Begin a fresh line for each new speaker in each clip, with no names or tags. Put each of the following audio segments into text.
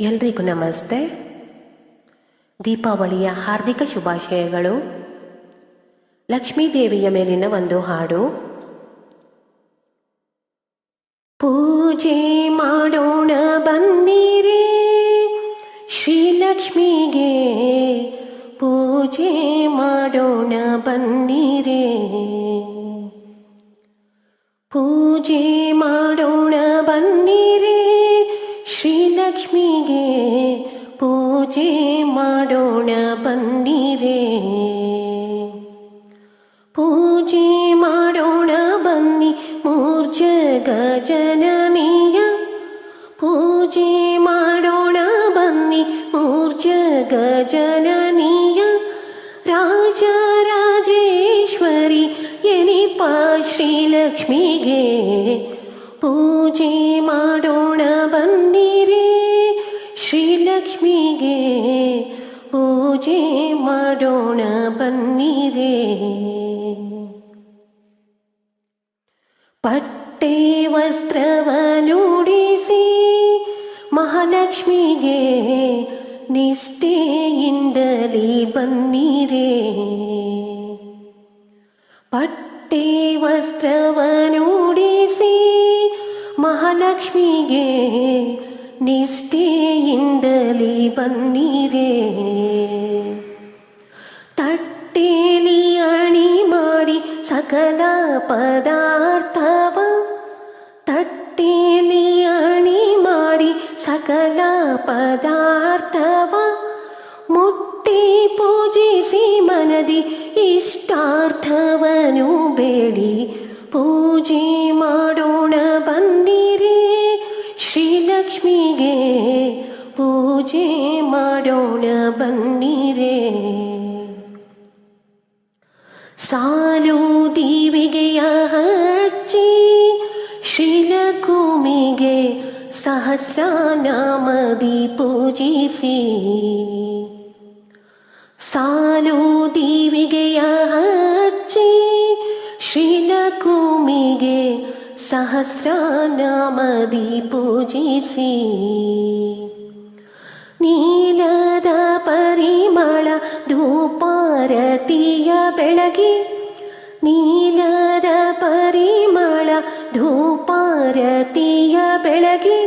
ಎಲ್ರಿಗೂ ನಮಸ್ತೆ. ದೀಪಾವಳಿಯ ಹಾರ್ದಿಕ ಶುಭಾಶಯಗಳು. ಲಕ್ಷ್ಮೀದೇವಿಯ ಮೇಲಿನ ಒಂದು ಹಾಡು. ಪೂಜೆ ಮಾಡೋಣ ಬಂದಿರಿ ಶ್ರೀಲಕ್ಷ್ಮಿಗೆ ಪೂಜೆ ಮಾಡೋಣ ಬಂದಿರಿ ಪೂಜೆ ಮಾಡೋಣ ಶ್ರೀಲಕ್ಷ್ಮಿಗೆ ಪೂಜೆ ಮಾಡೋಣ ಬನ್ನಿರೇ ಪೂಜೆ ಮಾಡೋಣ ಬನ್ನಿ ಮೂರ್ಜಗ ಜನನೀಯ ಪೂಜೆ ಮಾಡೋಣ ಬನ್ನಿ ಮೂರ್ಜಗ ಜನನೀಯ ರಾಜ ರಾಜೇಶ್ವರಿ ಎನಿಪ ಶ್ರೀಲಕ್ಷ್ಮಿಗೆ ಪೂಜೆ ಮಾಡೋಣ ಬನ್ನಿರೇ ಪಟ್ಟೆ ವಸ್ತ್ರವನುಡಿಸಿ ಮಹಾಲಕ್ಷ್ಮಿಗೆ ನಿಷ್ಠೆಯಿಂದಲೇ ಬನ್ನಿರೇ ಪಟ್ಟೆ ವಸ್ತ್ರವನುಡಿಸಿ ಮಹಾಲಕ್ಷ್ಮಿಗೆ ನಿಷ್ಠೆಯಿಂದಲೇ ಬನ್ನಿರೇ ತಟ್ಟೇಲಿ ಅಣಿ ಮಾಡಿ ಸಕಲ ಪದಾರ್ಥವ. ತಟ್ಟೇಲಿ ಅಣಿ ಮಾಡಿ ಸಕಲ ಪದಾರ್ಥವ. ಮುಟ್ಟಿ ಪೂಜಿಸಿ ಮನದಿ ಇಷ್ಟಾರ್ಥವನು ಬೇಡಿ. ಪೂಜೆ ಮಾಡೋಣ ಬಂದಿರಿ ಶ್ರೀಲಕ್ಷ್ಮಿಗೆ. ಪೂಜೆ ಮಾಡೋಣ ಬನ್ನಿರೇ ಸಾಲು ದೀವಿಗೆಯ ಹಚ್ಚಿ ಶ್ರೀಲಕುಮಿಗೆ ಸಹಸ್ರನಾಮದಿ ಪೂಜಿಸಿ ಸಾಲು ದೀವಿಗೆಯ ಹಚ್ಚಿ ಶ್ರೀಲಕುಮಿಗೆ ಸಹಸ್ರನಾಮದಿ ಪೂಜಿಸಿ ನೀಲದ ಪರಿಮಳ ಧೂಪಾರತಿಯ ಬೆಳಗಿ, ನೀಲದ ಪರಿಮಳ ಧೂಪಾರತಿಯ ಬೆಳಗಿ,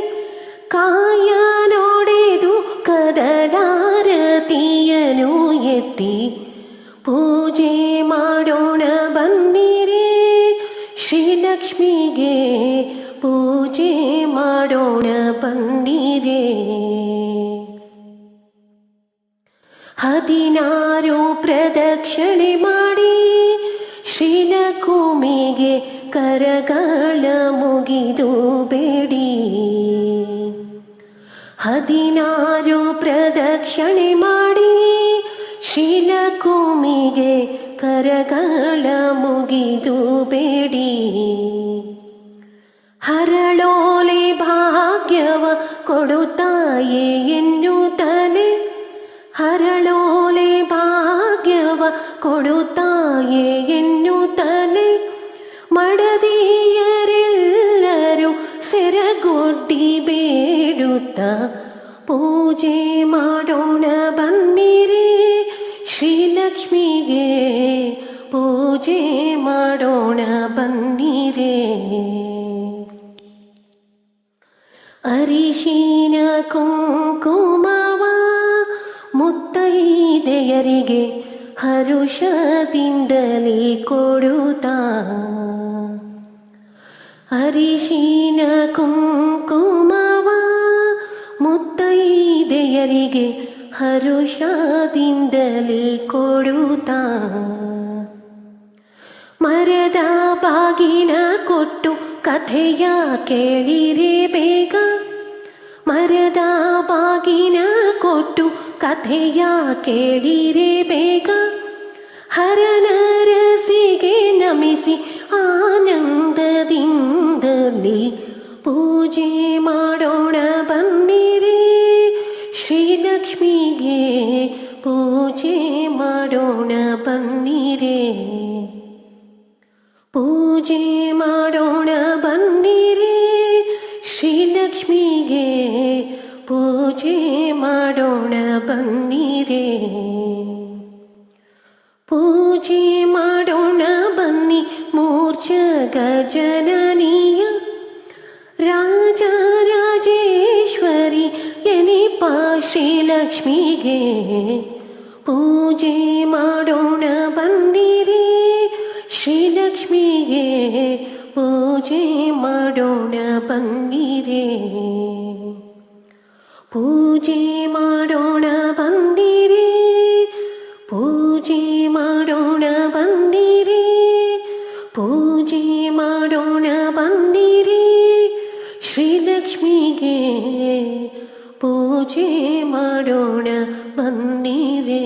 ಕಾಯ ನೋಡೆದು ಕದಲಾರತಿಯನು ಎತ್ತಿ ಪೂಜೆ ಮಾಡೋಣ ಬಂದಿರಿ, ಶ್ರೀಲಕ್ಷ್ಮಿಗೆ ಪೂಜೆ ಮಾಡೋಣ ಬಂದಿರೇ. ಹದಿನಾರು ಪ್ರದಕ್ಷಿಣೆ ಮಾಡಿ ಶ್ರೀಲಕುಮಿಗೆ ಕರಗಳ ಮುಗಿದು ಬೇಡಿ. ಹದಿನಾರು ಪ್ರದಕ್ಷಿಣೆ ಮಾಡಿ ಶ್ರೀಲಕುಮಿಗೆ ಕರಗಳ ಮುಗಿದು ಬೇಡಿ. ಹರಳೋಲೆ ಭಾಗ್ಯವ ಕೊಡುತ್ತಾಯೇ ಎನ್ನುತ್ತಲೇ ಹರಳೋಲೆ ಭಾಗ್ಯವ ಕೊಡುತ್ತಾಯೇ ಎನ್ನುತ್ತಲೇ ಮಡದಿಯರೆಲ್ಲರೂ ಸೆರಗೊಡ್ಡಿ ಬೇಡುತ್ತ ಪೂಜೆ ಮಾಡೋಣ ಬನ್ನಿರೇ ಶ್ರೀಲಕ್ಷ್ಮಿಗೆ ಪೂಜೆ ಮಾಡೋಣ ಬನ್ನಿರೇ ಅರಿಶಿನ ಕುಂಕುಮವ ಮುತ್ತೈದೆಯರಿಗೆ ಹರುಷದಿಂದಲೇ ಕೊಡುತ್ತಾ. ಅರಿಶಿನ ಕುಂಕುಮವ ಮುತ್ತೈದೆಯರಿಗೆ ಹರುಷದಿಂದಲೇ ಕೊಡುತ್ತಾ. ಮರದ ಬಾಗಿನ ಕೊಟ್ಟು ಕಥೆಯ ಕೇಳಿರೆ ಬೇಗ. ಮರದ ಬಾಗಿನ ಕೊಟ್ಟು ಕಥೆಯ ಕೇಳಿರೆ ಬೇಗ. ಹರನರಸಿಗೆ ನಮಿಸಿ ಆನಂದದಿಂದಲಿ ಪೂಜೆ ಮಾಡೋಣ ಬನ್ನಿರಿ. ಶ್ರೀಲಕ್ಷ್ಮಿಗೆ ಪೂಜೆ ಮಾಡೋಣ ಬನ್ನಿರೇ. ಪೂಜೆ ಮಾಡೋಣ ಬನ್ನಿರೇ ಪೂಜೆ ಮಾಡೋಣ ಬನ್ನಿ ಮೂರ್ಛ ಗಜನನೀಯ ರಾಜ ರಾಜೇಶ್ವರಿ ಎನಿಪ ಶ್ರೀಲಕ್ಷ್ಮಿಗೆ ಪೂಜೆ ಮಾಡೋಣ ಬಂದಿರಿ ಶ್ರೀಲಕ್ಷ್ಮಿಗೆ ಪೂಜೆ ಮಾಡೋಣ ಬನ್ನಿರೇ ಪೂಜೆ ಮಾಡೋಣ ಬಂದಿರಿ ಪೂಜೆ ಮಾಡೋಣ ಬಂದಿರಿ ಪೂಜೆ ಮಾಡೋಣ ಬಂದಿರಿ ಶ್ರೀಲಕ್ಷ್ಮಿಗೆ ಪೂಜೆ ಮಾಡೋಣ ಬಂದಿರೇ